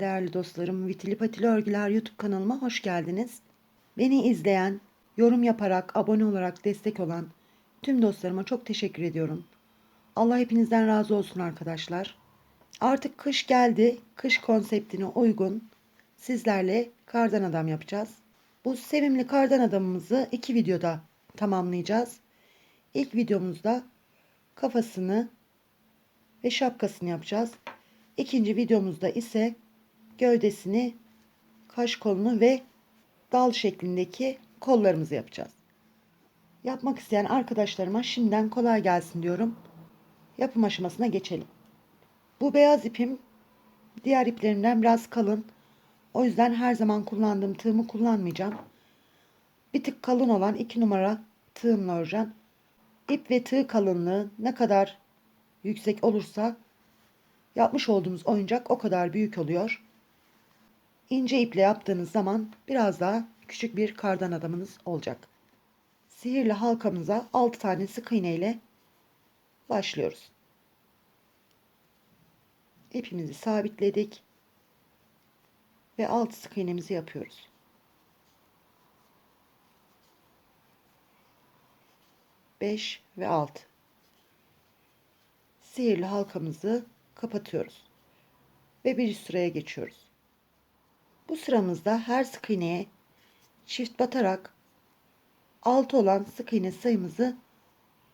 Değerli dostlarım. Vitili Patili Örgüler YouTube kanalıma hoş geldiniz. Beni izleyen, yorum yaparak, abone olarak destek olan tüm dostlarıma çok teşekkür ediyorum. Allah hepinizden razı olsun arkadaşlar. Artık kış geldi. Kış konseptine uygun sizlerle kardan adam yapacağız. Bu sevimli kardan adamımızı iki videoda tamamlayacağız. İlk videomuzda kafasını ve şapkasını yapacağız. İkinci videomuzda ise gövdesini, kaş kolunu ve dal şeklindeki kollarımızı yapacağız. Yapmak isteyen arkadaşlarıma şimdiden kolay gelsin diyorum. Yapım aşamasına geçelim. Bu beyaz ipim diğer iplerimden biraz kalın. O yüzden her zaman kullandığım tığımı kullanmayacağım. Bir tık kalın olan 2 numara tığımla öreceğim. İp ve tığ kalınlığı ne kadar yüksek olursa yapmış olduğumuz oyuncak o kadar büyük oluyor. İnce iple yaptığınız zaman biraz daha küçük bir kardan adamınız olacak. Sihirli halkamıza 6 tane sık iğne ile başlıyoruz. İpimizi sabitledik ve 6 sık iğnemizi yapıyoruz. Beş ve altı. Sihirli halkamızı kapatıyoruz. Ve bir sıraya geçiyoruz. Bu sıramızda her sık iğneye çift batarak 6 olan sık iğne sayımızı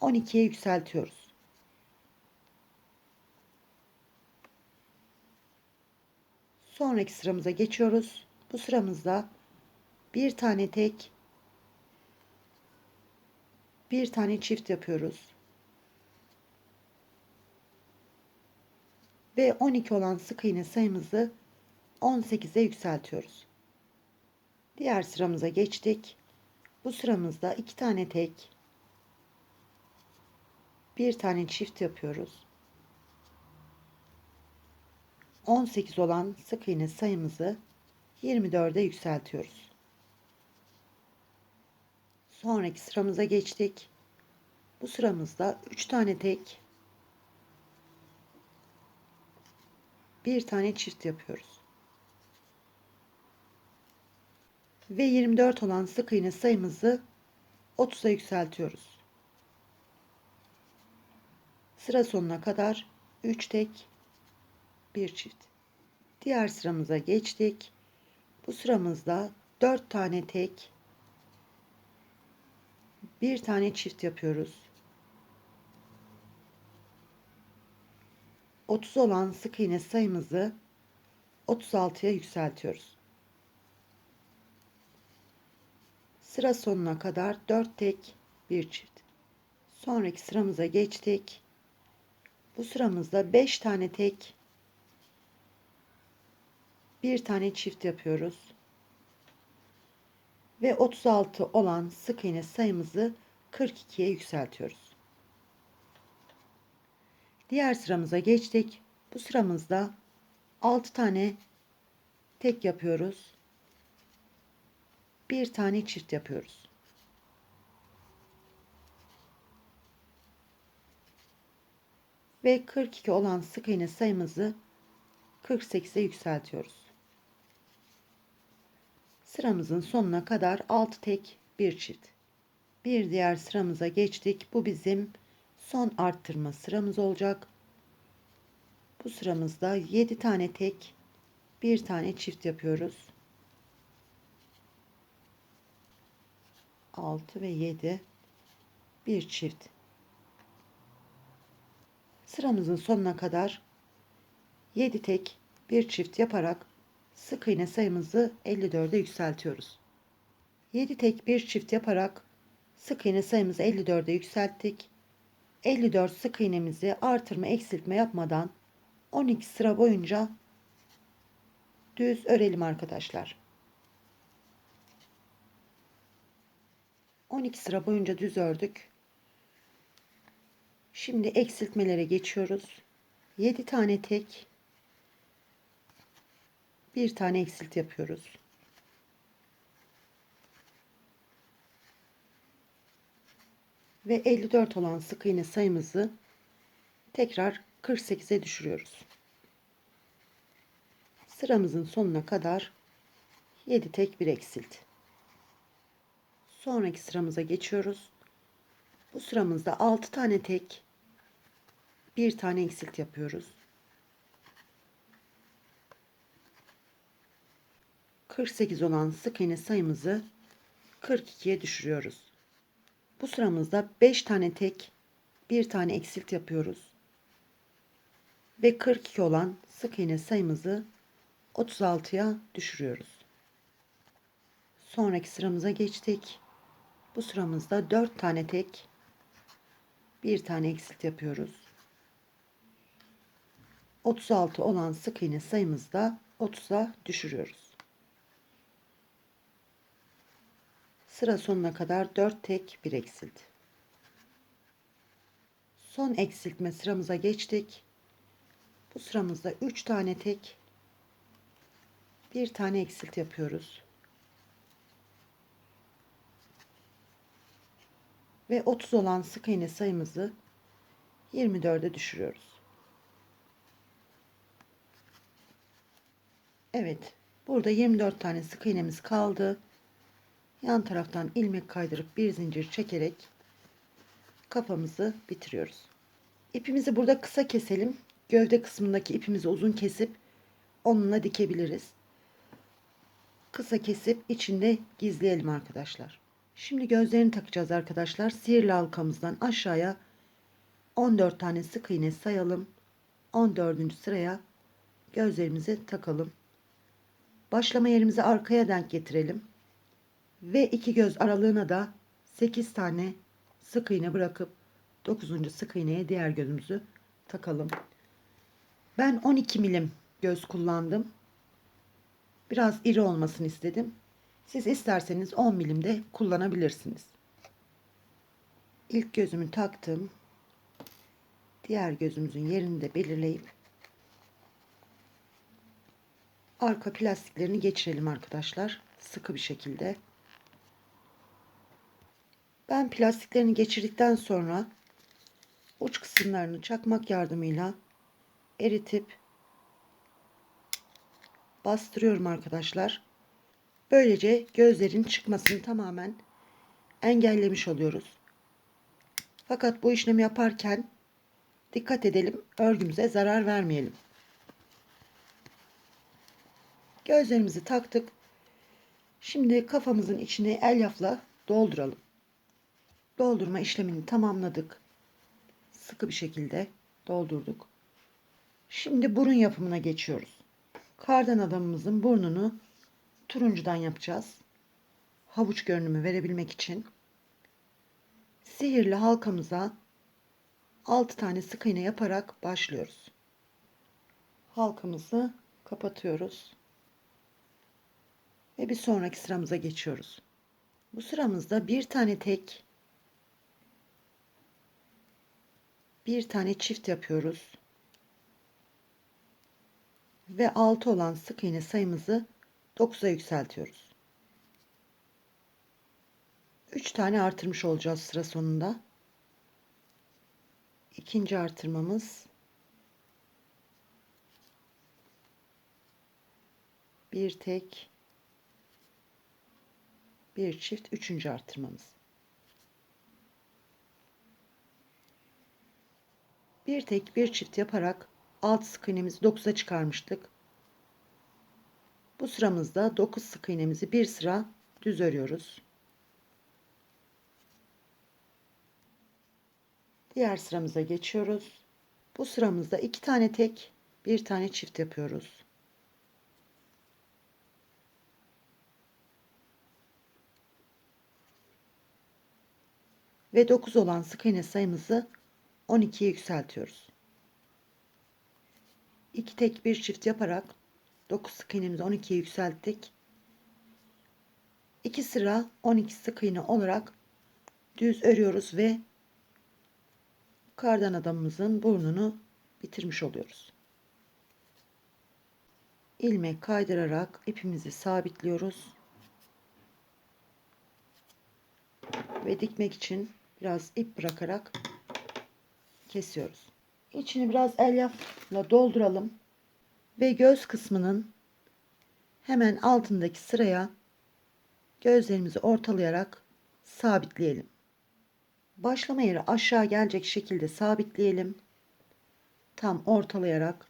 12'ye yükseltiyoruz. Sonraki sıramıza geçiyoruz. Bu sıramızda bir tane tek bir tane çift yapıyoruz. ve 12 olan sık iğne sayımızı 18'e yükseltiyoruz. Diğer sıramıza geçtik. Bu sıramızda iki tane tek, bir tane çift yapıyoruz. 18 olan sık iğne sayımızı 24'e yükseltiyoruz. Sonraki sıramıza geçtik. Bu sıramızda 3 tane tek, bir tane çift yapıyoruz. Ve 24 olan sık iğne sayımızı 30'a yükseltiyoruz. Sıra sonuna kadar 3 tek, bir çift. Diğer sıramıza geçtik. Bu sıramızda 4 tane tek, bir tane çift yapıyoruz. 30 olan sık iğne sayımızı 36'ya yükseltiyoruz. Sıra sonuna kadar 4 tek, bir çift. Sonraki sıramıza geçtik. Bu sıramızda 5 tane tek, bir tane çift yapıyoruz. Ve 36 olan sık iğne sayımızı 42'ye yükseltiyoruz. Diğer sıramıza geçtik. Bu sıramızda 6 tane tek yapıyoruz. Bir tane çift yapıyoruz. Ve 42 olan sık iğne sayımızı 48'e yükseltiyoruz. Sıramızın sonuna kadar 6 tek bir çift. Bir diğer sıramıza geçtik. Bu bizim son arttırma sıramız olacak. Bu sıramızda 7 tane tek, bir tane çift yapıyoruz. 6 ve 7 bir çift. Sıramızın sonuna kadar 7 tek, bir çift yaparak sık iğne sayımızı 54'e yükseltiyoruz. 7 tek bir çift yaparak sık iğne sayımızı 54'e yükselttik. 54 sık iğnemizi artırma eksiltme yapmadan 12 sıra boyunca düz örelim arkadaşlar. 12 sıra boyunca düz ördük. Şimdi eksiltmelere geçiyoruz. 7 tane tek bir tane eksilt yapıyoruz. ve 54 olan sık iğne sayımızı tekrar 48'e düşürüyoruz. Sıramızın sonuna kadar 7 tek bir eksilt. Sonraki sıramıza geçiyoruz. Bu sıramızda 6 tane tek, bir tane eksilt yapıyoruz. 48 olan sık iğne sayımızı 42'ye düşürüyoruz. Bu sıramızda 5 tane tek, bir tane eksilt yapıyoruz. Ve 42 olan sık iğne sayımızı 36'ya düşürüyoruz. Sonraki sıramıza geçtik. Bu sıramızda 4 tane tek, bir tane eksilt yapıyoruz. 36 olan sık iğne sayımızda 30'a düşürüyoruz. Sıra sonuna kadar 4 tek bir eksilt. Son eksiltme sıramıza geçtik. Bu sıramızda 3 tane tek bir tane eksilt yapıyoruz. Ve 30 olan sık iğne sayımızı 24'e düşürüyoruz. Evet. Burada 24 tane sık iğnemiz kaldı. Yan taraftan ilmek kaydırıp bir zincir çekerek kafamızı bitiriyoruz. İpimizi burada kısa keselim. Gövde kısmındaki ipimizi uzun kesip onunla dikebiliriz. Kısa kesip içinde gizleyelim arkadaşlar. Şimdi gözlerini takacağız arkadaşlar. Sihirli halkamızdan aşağıya 14 tane sık iğne sayalım. 14. sıraya gözlerimizi takalım. Başlama yerimizi arkaya denk getirelim. Ve iki göz aralığına da 8 tane sık iğne bırakıp 9. sık iğneye diğer gözümüzü takalım. Ben 12 milim göz kullandım. Biraz iri olmasını istedim. Siz isterseniz 10 milim de kullanabilirsiniz. İlk gözümü taktım. Diğer gözümüzün yerini de belirleyip arka plastiklerini geçirelim arkadaşlar. Sıkı bir şekilde. Ben plastiklerini geçirdikten sonra uç kısımlarını çakmak yardımıyla eritip bastırıyorum arkadaşlar. Böylece gözlerin çıkmasını tamamen engellemiş oluyoruz. Fakat bu işlemi yaparken dikkat edelim örgümüze zarar vermeyelim. Gözlerimizi taktık. Şimdi kafamızın içine elyafla dolduralım. Doldurma işlemini tamamladık. Sıkı bir şekilde doldurduk. Şimdi burun yapımına geçiyoruz. Kardan adamımızın burnunu turuncudan yapacağız. Havuç görünümü verebilmek için. Sihirli halkamıza 6 tane sık iğne yaparak başlıyoruz. Halkamızı kapatıyoruz. Ve bir sonraki sıramıza geçiyoruz. Bu sıramızda bir tane tek bir tane çift yapıyoruz. Ve 6 olan sık iğne sayımızı 9'a yükseltiyoruz. 3 tane artırmış olacağız sıra sonunda. İkinci artırmamız bir tek bir çift üçüncü artırmamız. Bir tek bir çift yaparak alt sık iğnemizi 9'a çıkarmıştık. Bu sıramızda 9 sık iğnemizi bir sıra düz örüyoruz. Diğer sıramıza geçiyoruz. Bu sıramızda iki tane tek, bir tane çift yapıyoruz. Ve 9 olan sık iğne sayımızı 12'ye yükseltiyoruz. 2 tek bir çift yaparak 9 sık iğnemizi 12'ye yükselttik. 2 sıra 12 sık iğne olarak düz örüyoruz ve kardan adamımızın burnunu bitirmiş oluyoruz. ilmek kaydırarak ipimizi sabitliyoruz. Ve dikmek için biraz ip bırakarak kesiyoruz. İçini biraz elyafla dolduralım ve göz kısmının hemen altındaki sıraya gözlerimizi ortalayarak sabitleyelim. Başlama yeri aşağı gelecek şekilde sabitleyelim. Tam ortalayarak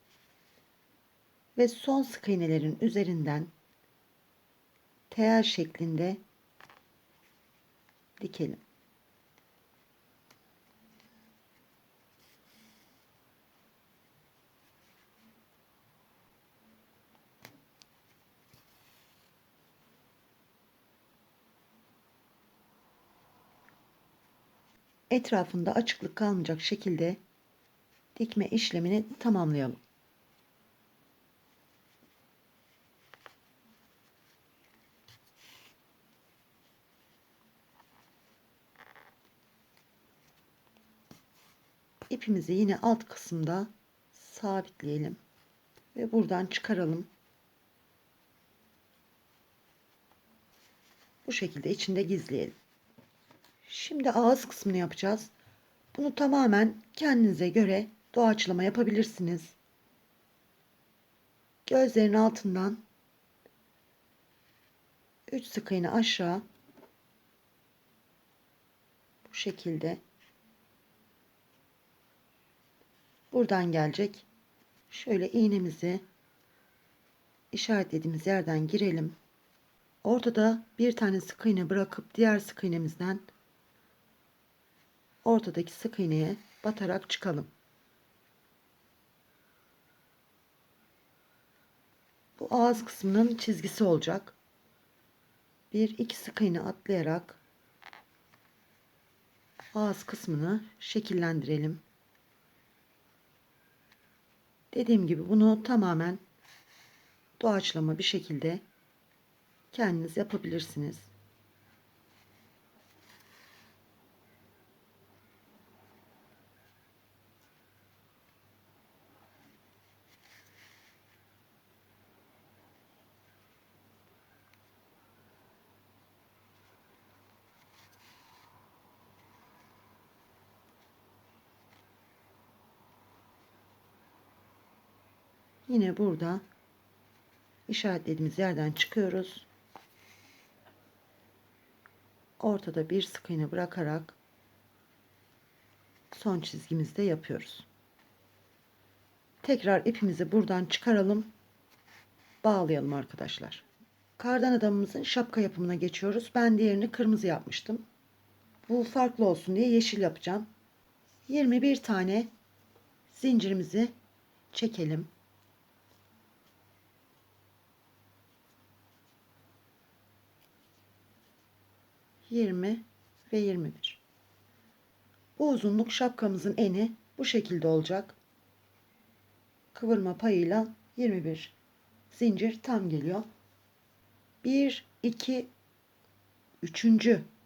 ve son sık iğnelerin üzerinden tel şeklinde dikelim. Etrafında açıklık kalmayacak şekilde dikme işlemini tamamlayalım. İpimizi yine alt kısımda sabitleyelim ve buradan çıkaralım. Bu şekilde içinde gizleyelim. Şimdi ağız kısmını yapacağız. Bunu tamamen kendinize göre doğaçlama yapabilirsiniz. Gözlerin altından 3 sık iğne aşağı bu şekilde buradan gelecek. Şöyle iğnemizi işaretlediğimiz yerden girelim. Ortada bir tane sık iğne bırakıp diğer sık iğnemizden ortadaki sık iğneye batarak çıkalım. Bu ağız kısmının çizgisi olacak. Bir iki sık iğne atlayarak ağız kısmını şekillendirelim. Dediğim gibi bunu tamamen doğaçlama bir şekilde kendiniz yapabilirsiniz. Yine burada işaretlediğimiz yerden çıkıyoruz. Ortada bir sık iğne bırakarak son çizgimizde yapıyoruz. Tekrar ipimizi buradan çıkaralım. Bağlayalım arkadaşlar. Kardan adamımızın şapka yapımına geçiyoruz. Ben diğerini kırmızı yapmıştım. Bu farklı olsun diye yeşil yapacağım. 21 tane zincirimizi çekelim. 20 ve 21. Bu uzunluk şapkamızın eni bu şekilde olacak. Kıvırma payıyla 21 zincir tam geliyor. 1 2 3.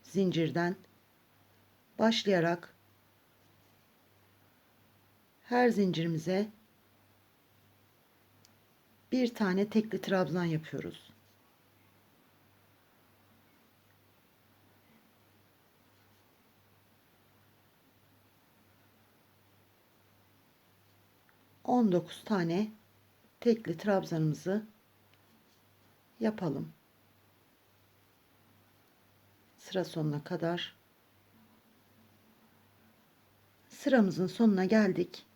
zincirden başlayarak her zincirimize bir tane tekli trabzan yapıyoruz. 19 tane tekli trabzanımızı yapalım. Sıra sonuna kadar. Sıramızın sonuna geldik.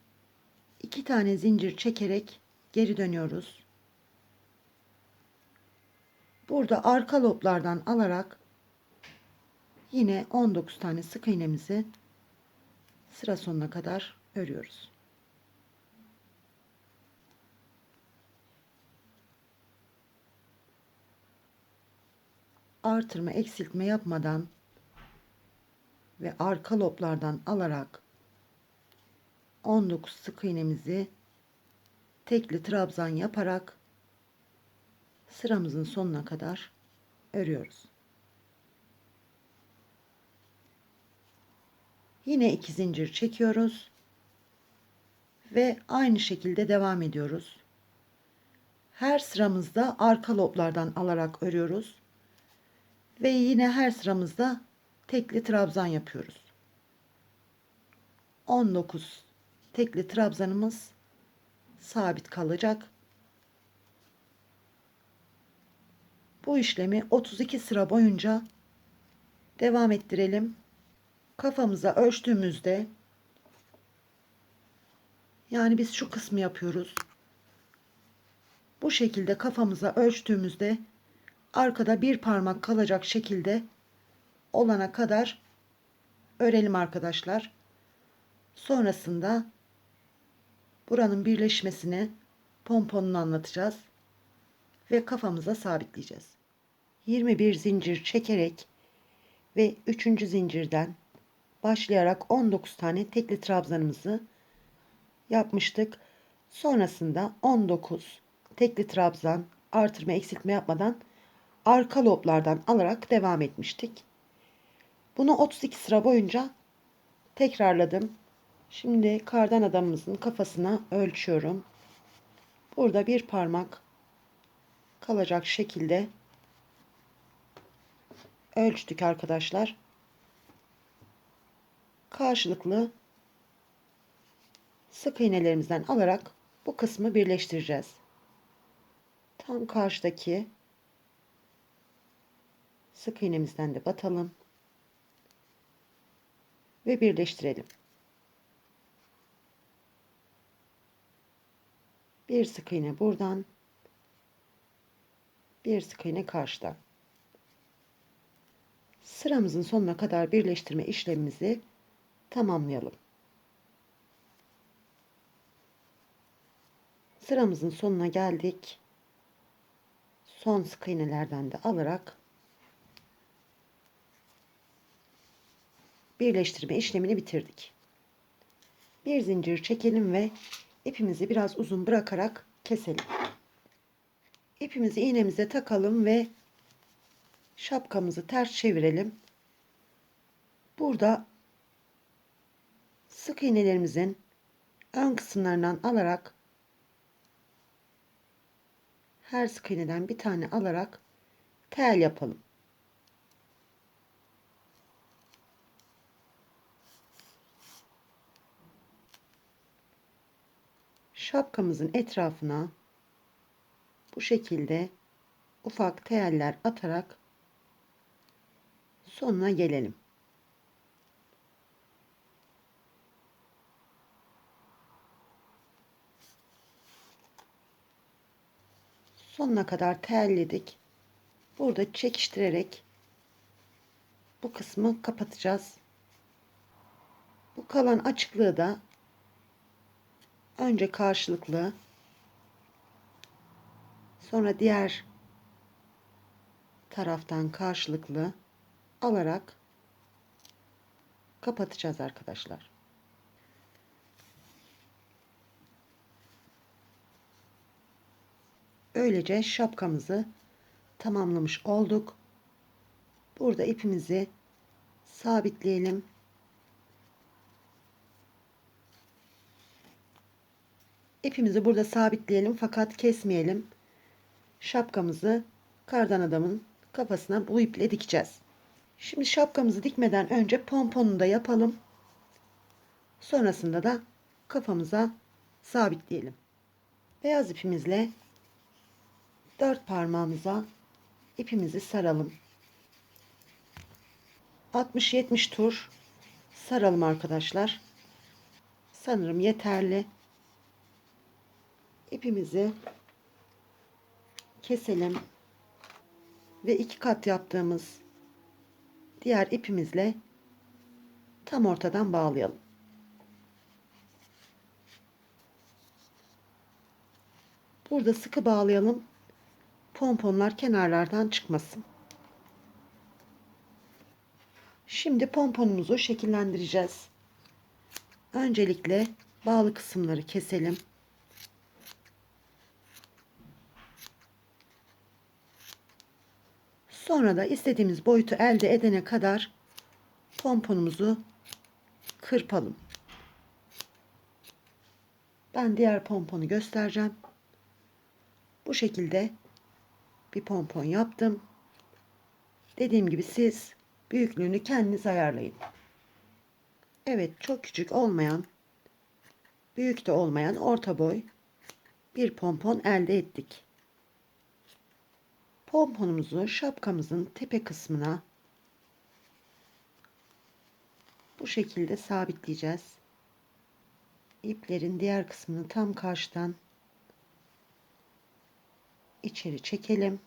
2 tane zincir çekerek geri dönüyoruz. Burada arka loblardan alarak yine 19 tane sık iğnemizi sıra sonuna kadar örüyoruz. Artırma eksiltme yapmadan ve arka loblardan alarak 19 sık iğnemizi tekli trabzan yaparak sıramızın sonuna kadar örüyoruz. Yine iki zincir çekiyoruz ve aynı şekilde devam ediyoruz. Her sıramızda arka loblardan alarak örüyoruz. Ve yine her sıramızda tekli trabzan yapıyoruz. 19 tekli trabzanımız sabit kalacak. Bu işlemi 32 sıra boyunca devam ettirelim. Kafamıza ölçtüğümüzde yani biz şu kısmı yapıyoruz. Bu şekilde kafamıza ölçtüğümüzde arkada bir parmak kalacak şekilde olana kadar örelim arkadaşlar. Sonrasında buranın birleşmesini pomponunu anlatacağız ve kafamıza sabitleyeceğiz. 21 zincir çekerek ve 3. zincirden başlayarak 19 tane tekli trabzanımızı yapmıştık. Sonrasında 19 tekli trabzan artırma eksiltme yapmadan arka loblardan alarak devam etmiştik. Bunu 32 sıra boyunca tekrarladım. Şimdi kardan adamımızın kafasına ölçüyorum. Burada bir parmak kalacak şekilde ölçtük arkadaşlar. Karşılıklı sık iğnelerimizden alarak bu kısmı birleştireceğiz. Tam karşıdaki sık iğnemizden de batalım ve birleştirelim. Bir sık iğne buradan, bir sık iğne karşıdan. Sıramızın sonuna kadar birleştirme işlemimizi tamamlayalım. Sıramızın sonuna geldik. Son sık iğnelerden de alarak birleştirme işlemini bitirdik. Bir zincir çekelim ve ipimizi biraz uzun bırakarak keselim. İpimizi iğnemize takalım ve şapkamızı ters çevirelim. Burada sık iğnelerimizin ön kısımlarından alarak her sık iğneden bir tane alarak tel yapalım. Şapkamızın etrafına bu şekilde ufak teller atarak sonuna gelelim. Sonuna kadar telledik. Burada çekiştirerek bu kısmı kapatacağız. Bu kalan açıklığı da önce karşılıklı sonra diğer taraftan karşılıklı alarak kapatacağız arkadaşlar. Böylece şapkamızı tamamlamış olduk. Burada ipimizi sabitleyelim. İpimizi burada sabitleyelim fakat kesmeyelim. Şapkamızı kardan adamın kafasına bu iple dikeceğiz. Şimdi şapkamızı dikmeden önce pomponunu da yapalım. Sonrasında da kafamıza sabitleyelim. Beyaz ipimizle dört parmağımıza ipimizi saralım. 60-70 tur saralım arkadaşlar. Sanırım yeterli. İpimizi keselim ve iki kat yaptığımız diğer ipimizle tam ortadan bağlayalım. Burada sıkı bağlayalım. Pomponlar kenarlardan çıkmasın. Şimdi pomponumuzu şekillendireceğiz. Öncelikle bağlı kısımları keselim. Sonra da istediğimiz boyutu elde edene kadar pomponumuzu kırpalım. Ben diğer pomponu göstereceğim. Bu şekilde bir pompon yaptım. Dediğim gibi siz büyüklüğünü kendiniz ayarlayın. Evet çok küçük olmayan, büyük de olmayan orta boy bir pompon elde ettik. Pomponumuzu şapkamızın tepe kısmına bu şekilde sabitleyeceğiz. İplerin diğer kısmını tam karşıdan içeri çekelim.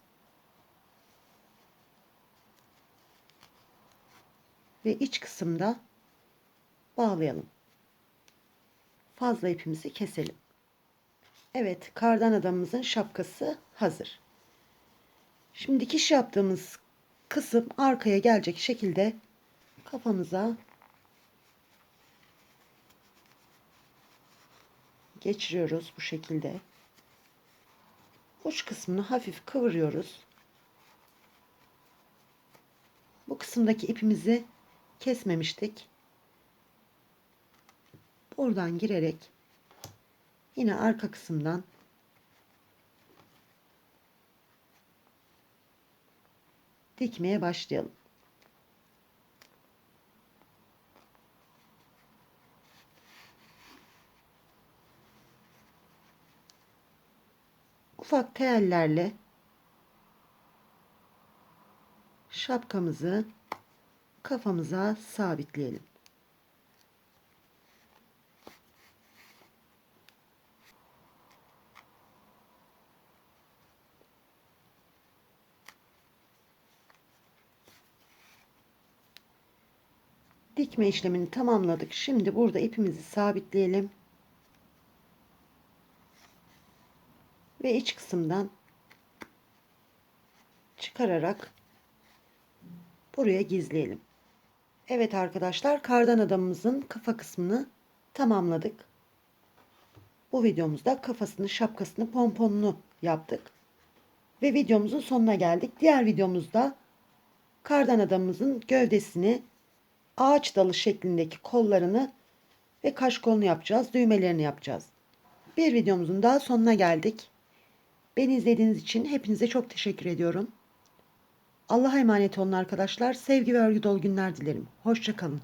Ve iç kısımda bağlayalım. Fazla ipimizi keselim. Evet, kardan adamımızın şapkası hazır. Şimdi dikiş yaptığımız kısım arkaya gelecek şekilde kafamıza geçiriyoruz bu şekilde. Uç kısmını hafif kıvırıyoruz. Bu kısımdaki ipimizi kesmemiştik. Buradan girerek yine arka kısımdan dikmeye başlayalım. Ufak tellerle şapkamızı kafamıza sabitleyelim. Dikme işlemini tamamladık. Şimdi burada ipimizi sabitleyelim. Ve iç kısımdan çıkararak buraya gizleyelim. Evet arkadaşlar kardan adamımızın kafa kısmını tamamladık. Bu videomuzda kafasını, şapkasını, pomponunu yaptık. Ve videomuzun sonuna geldik. Diğer videomuzda kardan adamımızın gövdesini, ağaç dalı şeklindeki kollarını ve kaş kolunu yapacağız. Düğmelerini yapacağız. Bir videomuzun daha sonuna geldik. Beni izlediğiniz için hepinize çok teşekkür ediyorum. Allah'a emanet olun arkadaşlar. Sevgi ve örgü dolu günler dilerim. Hoşçakalın.